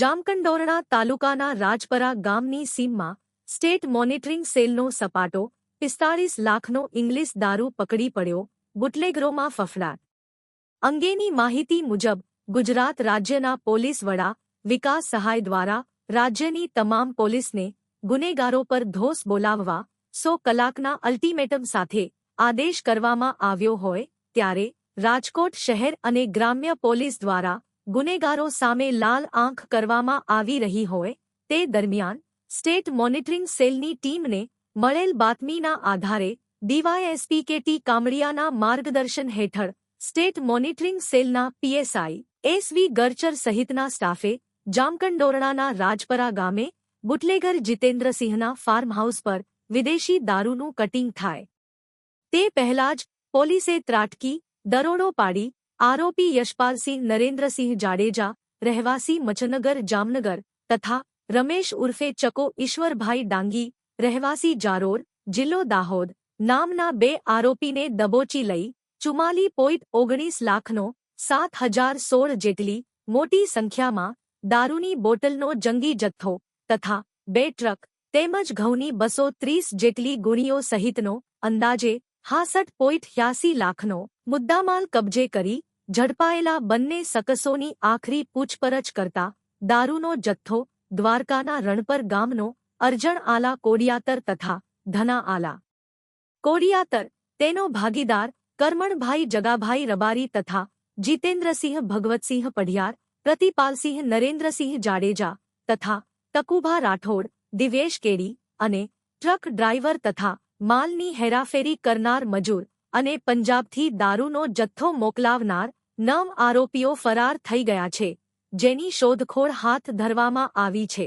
જામકંડોરણા તાલુકાના રાજપરા ગામની સીમમાં સ્ટેટ મોનિટરિંગ સેલનો સપાટો પિસ્તાળીસ લાખનો ઇંગ્લિશ દારૂ પકડી પડ્યો, બુટલેગરોમાં ફફડાટ. અંગેની માહિતી મુજબ, ગુજરાત રાજ્યના પોલીસ વડા વિકાસ સહાય દ્વારા રાજ્યની તમામ પોલીસને ગુનેગારો પર ધોસ બોલાવવા સો કલાકના અલ્ટિમેટમ સાથે આદેશ કરવામાં આવ્યો હોય, ત્યારે રાજકોટ શહેર અને ગ્રામ્ય પોલીસ દ્વારા ગુનેગારો સામે લાલ આંખ કરવામાં આવી રહી હોય તે દરમિયાન સ્ટેટ મોનિટરિંગ સેલની ટીમને મળેલ બાતમીના આધારે ડીવાયએસપી કે ટી કામડિયાના માર્ગદર્શન હેઠળ સ્ટેટ મોનિટરિંગ સેલના પીએસઆઈ એસવી ગરચર સહિતના સ્ટાફે જામકંડોરણાના રાજપરા ગામે બુટલેગર જીતેન્દ્રસિંહના ફાર્મહાઉસ પર વિદેશી દારૂનું કટિંગ થાય. તે પહેલા જ પોલીસે ત્રાટકી દરોડો પાડી આરોપી યશપાલસિંહ નરેન્દ્રસિંહ જાડેજા, રહેવાસી મચનગર જામનગર તથા રમેશ ઉર્ફે ચકો ઈશ્વરભાઈ ડાંગી, રહેવાસી જારોર, જિલ્લો દાહોદ નામના બે આરોપીને દબોચી લઈ ચુમાલી પોઈન્ટ ઓગણીસ લાખનો સાત હજાર સોળ જેટલી મોટી સંખ્યામાં દારૂની બોટલનો જંગી જથ્થો તથા બે ટ્રક તેમજ ઘઉંની બસો ત્રીસ જેટલી ગુણીઓ સહિતનો અંદાજે હાસઠ પોઈન્ટ ત્યાસી લાખનો મુદ્દામાલ કબજે કરી ઝડપાયેલા બંને સકસોની આખરી પૂછપરછ કરતા દારૂનો જથ્થો દ્વારકાના રણપર ગામનો અરજણ આલા કોડિયાતર તથા ધના આલા કોડિયાતર તેનો ભાગીદાર કરમણભાઈ જગાભાઈ રબારી તથા જીતેન્દ્રસિંહ ભગવતસિંહ પઢિયાર પ્રતિપાલસિંહ નરેન્દ્રસિંહ જાડેજા તથા તકુભા રાઠોડ દિવેશ કેડી અને ટ્રક ડ્રાઈવર તથા માલની હેરાફેરી કરનાર મજૂર અને પંજાબથી દારૂનો જથ્થો મોકલાવનાર નવ આરોપીઓ ફરાર થઈ ગયા છે, જેની શોધખોળ હાથ ધરવામાં આવી છે.